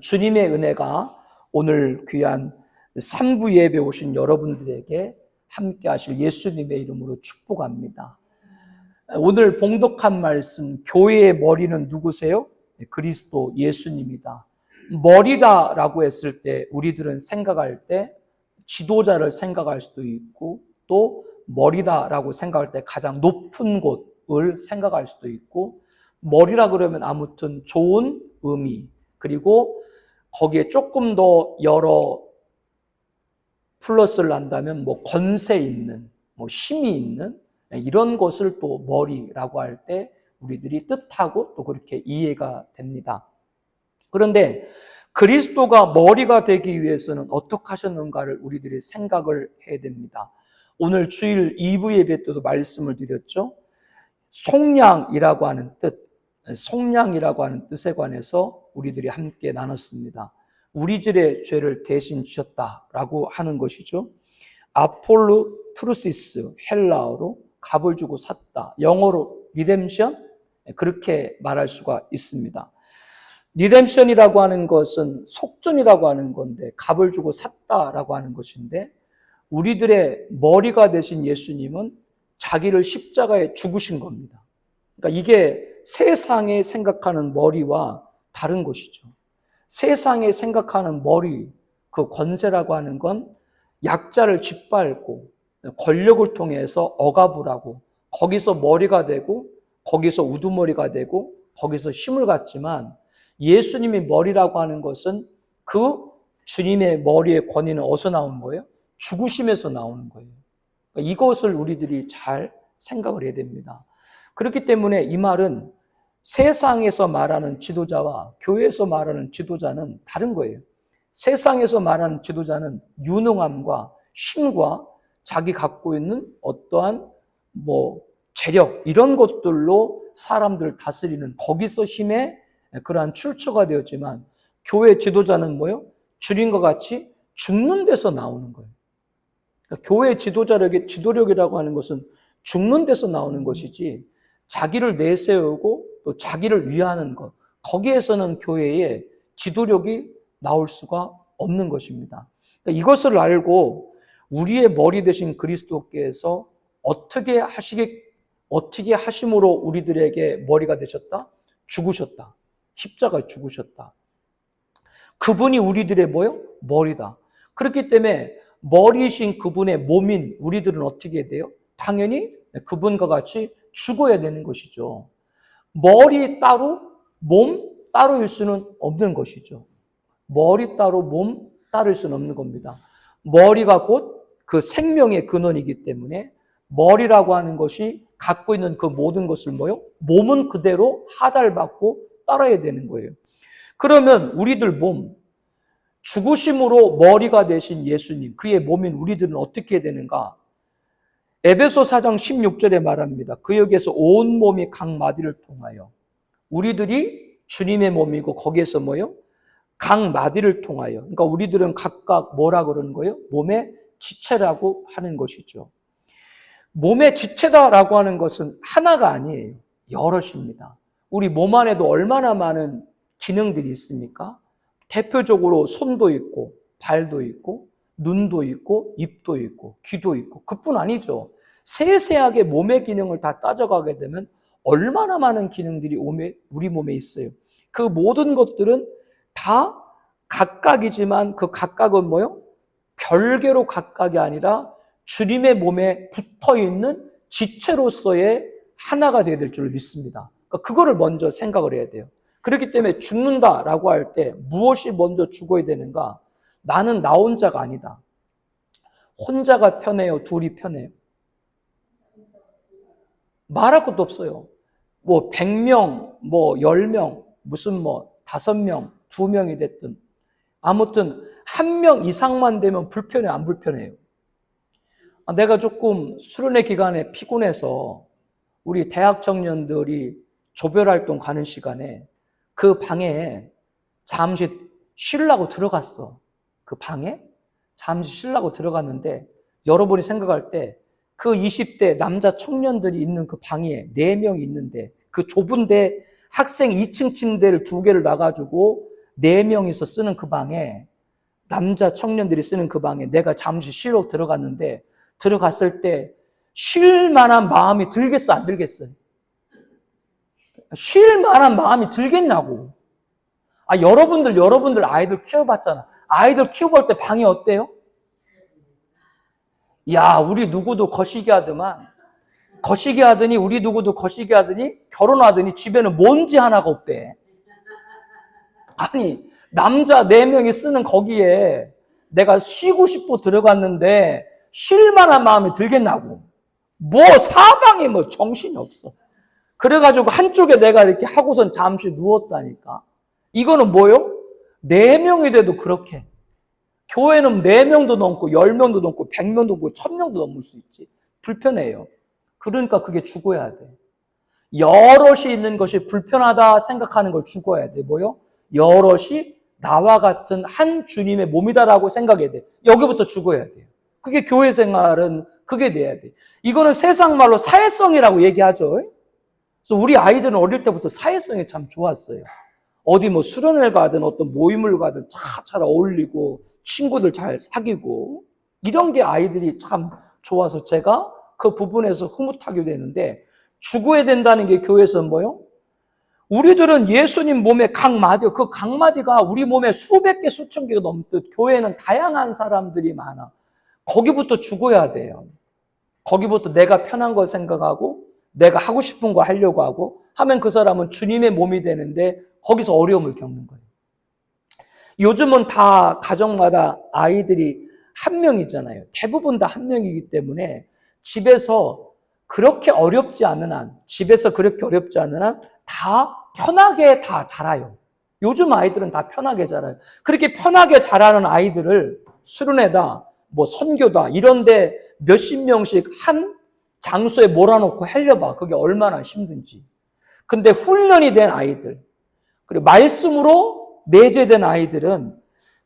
주님의 은혜가 오늘 귀한 3부 예배 오신 여러분들에게 함께 하실 예수님의 이름으로 축복합니다. 오늘 봉독한 말씀, 교회의 머리는 누구세요? 네, 그리스도 예수님이다. 머리다라고 했을 때 우리들은 생각할 때 지도자를 생각할 수도 있고 또 머리다라고 생각할 때 가장 높은 곳을 생각할 수도 있고 머리라 그러면 아무튼 좋은 의미 그리고 거기에 조금 더 여러 플러스를 한다면 뭐 권세 있는 뭐 힘이 있는 이런 것을 또 머리라고 할 때 우리들이 뜻하고 또 그렇게 이해가 됩니다. 그런데 그리스도가 머리가 되기 위해서는 어떻게 하셨는가를 우리들이 생각을 해야 됩니다. 오늘 주일 2부 예배 때도 말씀을 드렸죠. 속량이라고 하는 뜻, 속량이라고 하는 뜻에 관해서 우리들이 함께 나눴습니다. 우리 들의 죄를 대신 지셨다라고 하는 것이죠. 아폴로 트루시스 헬라어로 값을 주고 샀다. 영어로 리뎀션 그렇게 말할 수가 있습니다. 리뎀션이라고 하는 것은 속전이라고 하는 건데 값을 주고 샀다라고 하는 것인데 우리들의 머리가 되신 예수님은 자기를 십자가에 죽으신 겁니다. 그러니까 이게 세상에 생각하는 머리와 다른 것이죠. 세상에 생각하는 머리, 그 권세라고 하는 건 약자를 짓밟고 권력을 통해서 억압을 하고 거기서 머리가 되고 거기서 우두머리가 되고 거기서 힘을 갖지만 예수님이 머리라고 하는 것은 그 주님의 머리의 권위는 어디서 나오는 거예요? 죽으심에서 나오는 거예요. 그러니까 이것을 우리들이 잘 생각을 해야 됩니다. 그렇기 때문에 이 말은 세상에서 말하는 지도자와 교회에서 말하는 지도자는 다른 거예요. 세상에서 말하는 지도자는 유능함과 힘과 자기 갖고 있는 어떠한 뭐 재력 이런 것들로 사람들을 다스리는 거기서 힘의 그러한 출처가 되었지만 교회 지도자는 뭐요? 주님과 같이 죽는 데서 나오는 거예요. 그러니까 교회 지도자력의 지도력이라고 하는 것은 죽는 데서 나오는 것이지 자기를 내세우고 또 자기를 위하는 것 거기에서는 교회에 지도력이 나올 수가 없는 것입니다. 그러니까 이것을 알고 우리의 머리 대신 그리스도께서 어떻게 하시게 어떻게 하심으로 우리들에게 머리가 되셨다? 죽으셨다. 십자가 죽으셨다. 그분이 우리들의 뭐요? 머리다. 그렇기 때문에 머리이신 그분의 몸인 우리들은 어떻게 돼요? 당연히 그분과 같이 죽어야 되는 것이죠. 머리 따로, 몸 따로일 수는 없는 것이죠. 머리 따로, 몸 따로일 수는 없는 겁니다. 머리가 곧 그 생명의 근원이기 때문에 머리라고 하는 것이 갖고 있는 그 모든 것을 뭐요? 몸은 그대로 하달받고 따라야 되는 거예요. 그러면 우리들 몸, 죽으심으로 머리가 되신 예수님, 그의 몸인 우리들은 어떻게 되는가? 에베소 4장 16절에 말합니다. 그 역에서 온 몸이 각 마디를 통하여 우리들이 주님의 몸이고 거기에서 뭐요? 각 마디를 통하여. 그러니까 우리들은 각각 뭐라 그러는 거예요? 몸의 지체라고 하는 것이죠. 몸의 지체다라고 하는 것은 하나가 아니에요. 여럿입니다. 우리 몸 안에도 얼마나 많은 기능들이 있습니까? 대표적으로 손도 있고, 발도 있고, 눈도 있고, 입도 있고, 귀도 있고, 그뿐 아니죠. 세세하게 몸의 기능을 다 따져가게 되면 얼마나 많은 기능들이 우리 몸에 있어요. 그 모든 것들은 다 각각이지만 그 각각은 뭐요? 별개로 각각이 아니라 주님의 몸에 붙어 있는 지체로서의 하나가 되어야 될 줄 믿습니다. 그러니까 그거를 먼저 생각을 해야 돼요. 그렇기 때문에 죽는다라고 할 때 무엇이 먼저 죽어야 되는가? 나는 나 혼자가 아니다. 혼자가 편해요? 둘이 편해요? 말할 것도 없어요. 뭐 100명, 뭐 10명, 무슨 뭐 5명, 2명이 됐든 아무튼 한 명 이상만 되면 불편해 안 불편해요. 아, 내가 조금 수련회 기간에 피곤해서 우리 대학 청년들이 조별 활동 가는 시간에 그 방에 잠시 쉬려고 들어갔어. 그 방에 잠시 쉬려고 들어갔는데 여러분이 생각할 때 그 20대 남자 청년들이 있는 그 방에 4명이 있는데 그 좁은데 학생 2층 침대를 두 개를 놔가지고 네 명이서 쓰는 그 방에 남자 청년들이 쓰는 그 방에 내가 잠시 쉬러 들어갔는데 들어갔을 때 쉴 만한 마음이 들겠어 안 들겠어요? 쉴 만한 마음이 들겠냐고. 아 여러분들 여러분들 아이들 키워봤잖아. 아이들 키워볼 때 방이 어때요? 야 우리 누구도 거시기 하더만 거시기 하더니 우리 누구도 거시기 하더니 결혼하더니 집에는 먼지 하나가 없대. 아니 남자 네 명이 쓰는 거기에 내가 쉬고 싶어 들어갔는데 쉴 만한 마음이 들겠나고. 뭐 사방에 뭐 정신이 없어. 그래가지고 한쪽에 내가 이렇게 하고선 잠시 누웠다니까. 이거는 뭐요? 네 명이 돼도 그렇게. 교회는 네 명도 넘고 열 명도 넘고 백 명도 넘고 천 명도 넘을 수 있지. 불편해요. 그러니까 그게 죽어야 돼. 여럿이 있는 것이 불편하다 생각하는 걸 죽어야 돼. 뭐요? 여럿이 나와 같은 한 주님의 몸이다라고 생각해야 돼. 여기부터 죽어야 돼요. 그게 교회 생활은 그게 돼야 돼. 이거는 세상 말로 사회성이라고 얘기하죠. 그래서 우리 아이들은 어릴 때부터 사회성이 참 좋았어요. 어디 뭐 수련을 가든 어떤 모임을 가든 잘 어울리고 친구들 잘 사귀고 이런 게 아이들이 참 좋아서 제가 그 부분에서 흐뭇하게 되는데 죽어야 된다는 게 교회에서 뭐요? 우리들은 예수님 몸의 각 마디, 그각 마디가 우리 몸에 수백 개, 수천 개가 넘듯 교회는 다양한 사람들이 많아. 거기부터 죽어야 돼요. 거기부터 내가 편한 걸 생각하고 내가 하고 싶은 거 하려고 하고 하면 그 사람은 주님의 몸이 되는데 거기서 어려움을 겪는 거예요. 요즘은 다 가정마다 아이들이 한 명이잖아요. 대부분 다 한 명이기 때문에 집에서 그렇게 어렵지 않은 한, 집에서 그렇게 어렵지 않은 한, 다 편하게 다 자라요. 요즘 아이들은 다 편하게 자라요. 그렇게 편하게 자라는 아이들을 수련회다, 뭐 선교다, 이런데 몇십 명씩 한 장소에 몰아놓고 하려봐. 그게 얼마나 힘든지. 근데 훈련이 된 아이들, 그리고 말씀으로 내재된 아이들은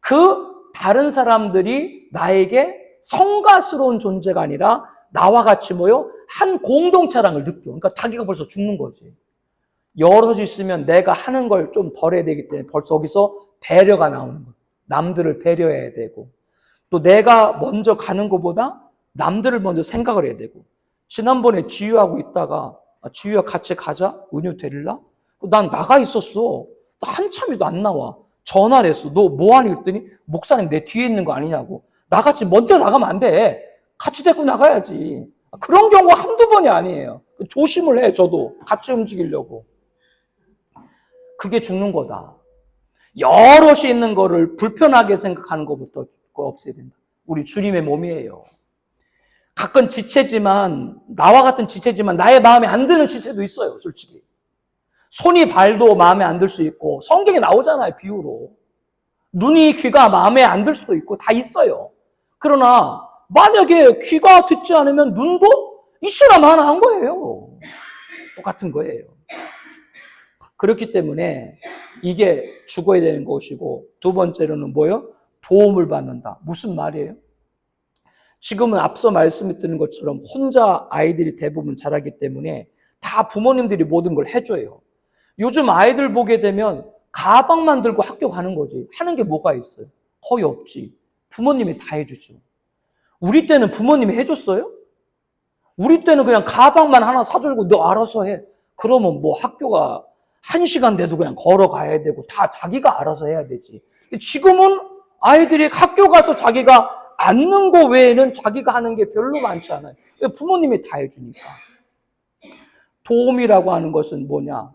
그 다른 사람들이 나에게 성가스러운 존재가 아니라 나와 같이 모여 한 공동체랑을 느껴. 그러니까 자기가 벌써 죽는 거지. 여럿이 있으면 내가 하는 걸 좀 덜 해야 되기 때문에 벌써 거기서 배려가 나오는 거야. 남들을 배려해야 되고. 또 내가 먼저 가는 것보다 남들을 먼저 생각을 해야 되고. 지난번에 지유하고 있다가 아, 지유야 같이 가자? 은유 데릴라? 난 나가 있었어. 나 한참이도 안 나와. 전화를 했어. 너 뭐하니? 그랬더니 목사님 내 뒤에 있는 거 아니냐고. 나같이 먼저 나가면 안 돼. 같이 데리고 나가야지. 그런 경우 한두 번이 아니에요. 조심을 해, 저도. 같이 움직이려고. 그게 죽는 거다. 여럿이 있는 거를 불편하게 생각하는 것부터 없애야 된다. 우리 주님의 몸이에요. 가끔 지체지만, 나와 같은 지체지만, 나의 마음에 안 드는 지체도 있어요, 솔직히. 손이 발도 마음에 안 들 수 있고, 성경에 나오잖아요, 비유로. 눈이 귀가 마음에 안 들 수도 있고, 다 있어요. 그러나, 만약에 귀가 듣지 않으면 눈도 있으나 마나 한 거예요. 똑같은 거예요. 그렇기 때문에 이게 죽어야 되는 것이고, 두 번째로는 뭐요? 도움을 받는다. 무슨 말이에요? 지금은 앞서 말씀드린 것처럼 혼자 아이들이 대부분 자라기 때문에 다 부모님들이 모든 걸 해줘요. 요즘 아이들 보게 되면 가방만 들고 학교 가는 거지. 하는 게 뭐가 있어요? 거의 없지. 부모님이 다 해주죠. 우리 때는 부모님이 해줬어요? 우리 때는 그냥 가방만 하나 사주고 너 알아서 해. 그러면 뭐 학교가 한 시간 돼도 그냥 걸어가야 되고 다 자기가 알아서 해야 되지. 지금은 아이들이 학교 가서 자기가 앉는 거 외에는 자기가 하는 게 별로 많지 않아요. 부모님이 다 해주니까. 도움이라고 하는 것은 뭐냐?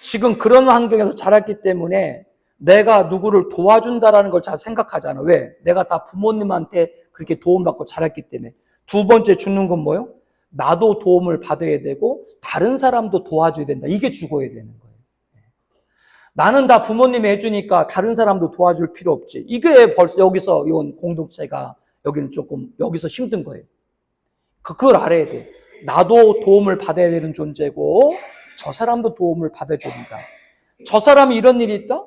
지금 그런 환경에서 자랐기 때문에 내가 누구를 도와준다라는 걸 잘 생각하잖아. 왜? 내가 다 부모님한테 그렇게 도움받고 자랐기 때문에. 두 번째 죽는 건 뭐요? 나도 도움을 받아야 되고 다른 사람도 도와줘야 된다. 이게 죽어야 되는 거예요. 나는 다 부모님이 해주니까 다른 사람도 도와줄 필요 없지. 이게 벌써 여기서 이건 공동체가 여기는 조금 여기서 힘든 거예요. 그, 그걸 알아야 돼. 나도 도움을 받아야 되는 존재고 저 사람도 도움을 받아야 됩니다. 저 사람이 이런 일이 있다?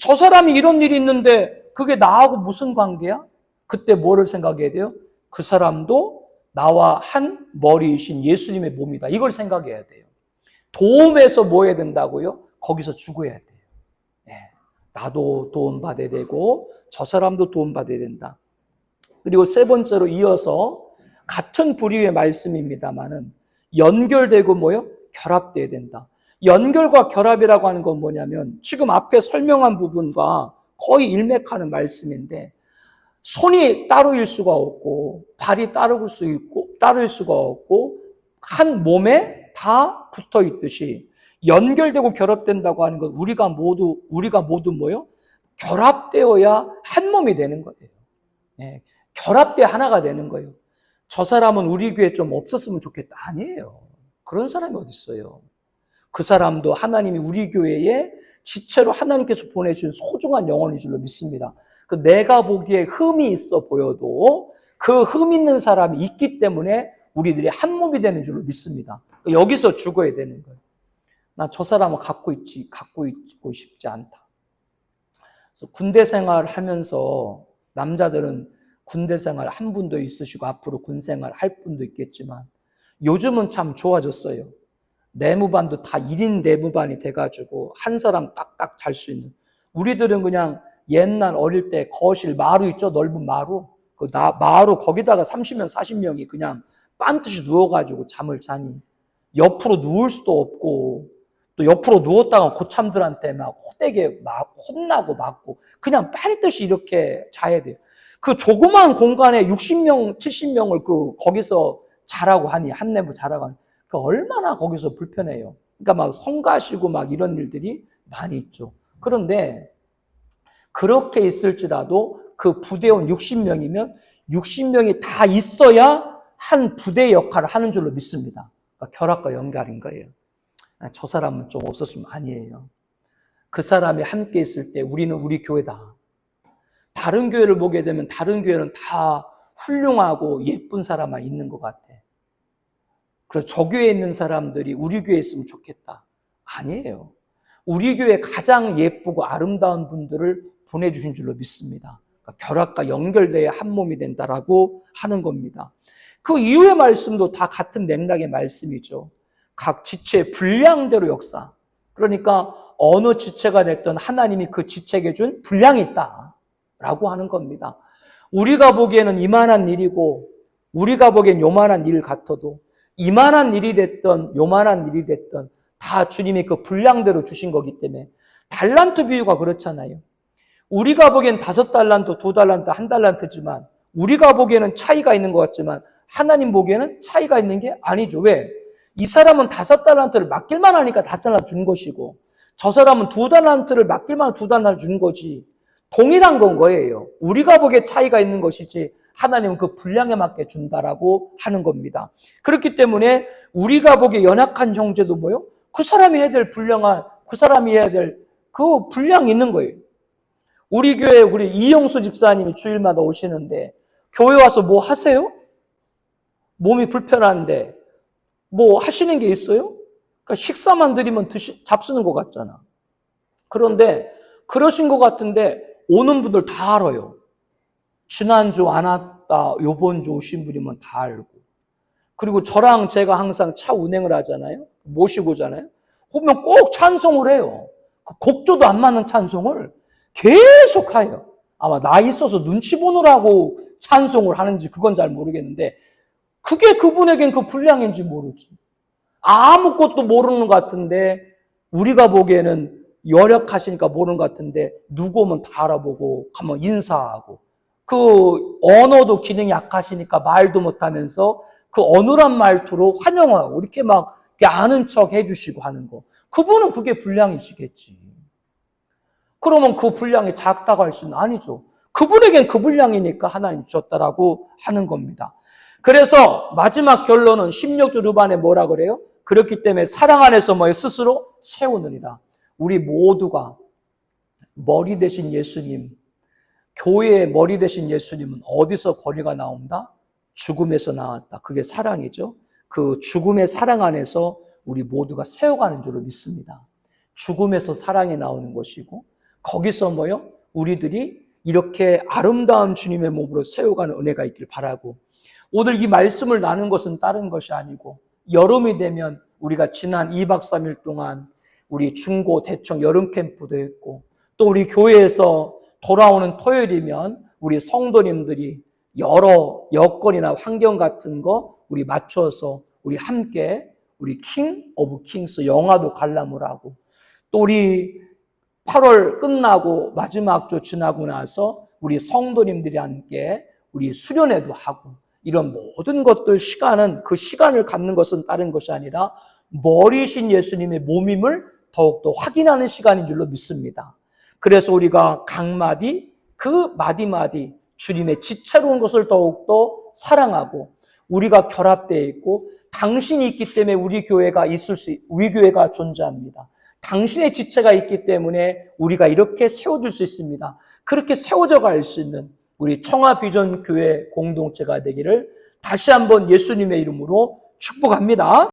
저 사람이 이런 일이 있는데 그게 나하고 무슨 관계야? 그때 뭐를 생각해야 돼요? 그 사람도 나와 한 머리이신 예수님의 몸이다. 이걸 생각해야 돼요. 도움에서 뭐 해야 된다고요? 거기서 죽어야 돼요. 네. 나도 도움받아야 되고 저 사람도 도움받아야 된다. 그리고 세 번째로 이어서 같은 부류의 말씀입니다만은 연결되고 뭐요? 결합돼야 된다. 연결과 결합이라고 하는 건 뭐냐면 지금 앞에 설명한 부분과 거의 일맥하는 말씀인데 손이 따로일 수가 없고 발이 따르고 수 있고 따를 수가 없고 한 몸에 다 붙어 있듯이 연결되고 결합된다고 하는 건 우리가 모두 우리가 모두 뭐요? 결합되어야 한 몸이 되는 거예요. 예, 결합돼 하나가 되는 거예요. 저 사람은 우리 교회 좀 없었으면 좋겠다. 아니에요. 그런 사람이 어디 있어요? 그 사람도 하나님이 우리 교회에 지체로 하나님께서 보내준 소중한 영혼인 줄로 믿습니다. 그 내가 보기에 흠이 있어 보여도 그 흠 있는 사람이 있기 때문에 우리들이 한 몸이 되는 줄로 믿습니다. 여기서 죽어야 되는 거예요. 나 저 사람을 갖고 있지, 갖고 있고 싶지 않다. 그래서 군대 생활을 하면서 남자들은 군대 생활 한 분도 있으시고 앞으로 군 생활 할 분도 있겠지만 요즘은 참 좋아졌어요. 내무반도 다 1인 내무반이 돼가지고 한 사람 딱딱 잘 수 있는. 우리들은 그냥 옛날 어릴 때 거실 마루 있죠? 넓은 마루. 그 나, 마루 거기다가 30명, 40명이 그냥 빤듯이 누워가지고 잠을 자니 옆으로 누울 수도 없고 또 옆으로 누웠다가 고참들한테 막 호되게 막 혼나고 맞고 그냥 빨듯이 이렇게 자야 돼요. 그 조그만 공간에 60명, 70명을 그 거기서 자라고 하니 한내부 자라고 하니 그 얼마나 거기서 불편해요. 그러니까 막 성가시고 막 이런 일들이 많이 있죠. 그런데 그렇게 있을지라도 그 부대원 60명이면 60명이 다 있어야 한 부대 역할을 하는 줄로 믿습니다. 그러니까 결합과 연결인 거예요. 아, 저 사람은 좀 없었으면 아니에요. 그 사람이 함께 있을 때 우리는 우리 교회다. 다른 교회를 보게 되면 다른 교회는 다 훌륭하고 예쁜 사람만 있는 것 같아. 그래서 저 교회에 있는 사람들이 우리 교회에 있으면 좋겠다. 아니에요. 우리 교회 가장 예쁘고 아름다운 분들을 보내주신 줄로 믿습니다. 그러니까 결합과 연결돼야 한 몸이 된다라고 하는 겁니다. 그 이후의 말씀도 다 같은 맥락의 말씀이죠. 각 지체의 분량대로 역사. 그러니까 어느 지체가 됐든 하나님이 그 지체에게 준 분량이 있다. 라고 하는 겁니다. 우리가 보기에는 이만한 일이고, 우리가 보기엔 요만한 일 같아도, 이만한 일이 됐던, 요만한 일이 됐던, 다 주님이 그 분량대로 주신 거기 때문에, 달란트 비유가 그렇잖아요. 우리가 보기엔 다섯 달란트, 두 달란트, 한 달란트지만, 우리가 보기에는 차이가 있는 것 같지만, 하나님 보기에는 차이가 있는 게 아니죠. 왜? 이 사람은 다섯 달란트를 맡길만 하니까 다섯 달란트 준 것이고, 저 사람은 두 달란트를 맡길만 두 달란트 준 거지. 동일한 건 거예요. 우리가 보기에 차이가 있는 것이지 하나님은 그 분량에 맞게 준다라고 하는 겁니다. 그렇기 때문에 우리가 보기에 연약한 형제도 뭐요? 그 사람이 해야 될 분량한 그 사람이 해야 될 그 분량이 있는 거예요. 우리 교회 우리 이영수 집사님이 주일마다 오시는데 교회 와서 뭐 하세요? 몸이 불편한데 뭐 하시는 게 있어요? 그러니까 식사만 드리면 드시, 잡수는 것 같잖아. 그런데 그러신 것 같은데 오는 분들 다 알아요. 지난주 안 왔다, 요번 주 오신 분이면 다 알고. 그리고 저랑 제가 항상 차 운행을 하잖아요. 모시고 오잖아요. 보면 꼭 찬송을 해요. 그 곡조도 안 맞는 찬송을 계속 해요. 아마 나 있어서 눈치 보느라고 찬송을 하는지 그건 잘 모르겠는데 그게 그분에겐 그 분량인지 모르지. 아무것도 모르는 것 같은데 우리가 보기에는 여력하시니까 모르는 것 같은데 누구 오면 다 알아보고 가면 인사하고 그 언어도 기능이 약하시니까 말도 못하면서 그 어눌한 말투로 환영하고 이렇게 막 이렇게 아는 척 해주시고 하는 거 그분은 그게 분량이시겠지. 그러면 그 분량이 작다고 할 수는 아니죠. 그분에겐 그 분량이니까 하나님 주셨다라고 하는 겁니다. 그래서 마지막 결론은 16주 후반에 뭐라 그래요? 그렇기 때문에 사랑 안에서 뭐예요? 스스로 세우느니라. 우리 모두가 머리 대신 예수님, 교회의 머리 대신 예수님은 어디서 거리가 나온다? 죽음에서 나왔다. 그게 사랑이죠. 그 죽음의 사랑 안에서 우리 모두가 세워가는 줄로 믿습니다. 죽음에서 사랑이 나오는 것이고, 거기서 뭐요? 우리들이 이렇게 아름다운 주님의 몸으로 세워가는 은혜가 있길 바라고, 오늘 이 말씀을 나눈 것은 다른 것이 아니고, 여름이 되면 우리가 지난 2박 3일 동안 우리 중고 대청 여름 캠프도 했고 또 우리 교회에서 돌아오는 토요일이면 우리 성도님들이 여러 여건이나 환경 같은 거 우리 맞춰서 우리 함께 우리 킹 오브 킹스 영화도 관람을 하고 또 우리 8월 끝나고 마지막 주 지나고 나서 우리 성도님들이 함께 우리 수련회도 하고 이런 모든 것들 시간은 그 시간을 갖는 것은 다른 것이 아니라 머리신 예수님의 몸임을 더욱더 확인하는 시간인 줄로 믿습니다. 그래서 우리가 각 마디 그 마디마디 주님의 지체로운 것을 더욱더 사랑하고 우리가 결합되어 있고 당신이 있기 때문에 우리 교회가 있을 수, 우리 교회가 존재합니다. 당신의 지체가 있기 때문에 우리가 이렇게 세워질 수 있습니다. 그렇게 세워져 갈 수 있는 우리 청아비전 교회 공동체가 되기를 다시 한번 예수님의 이름으로 축복합니다.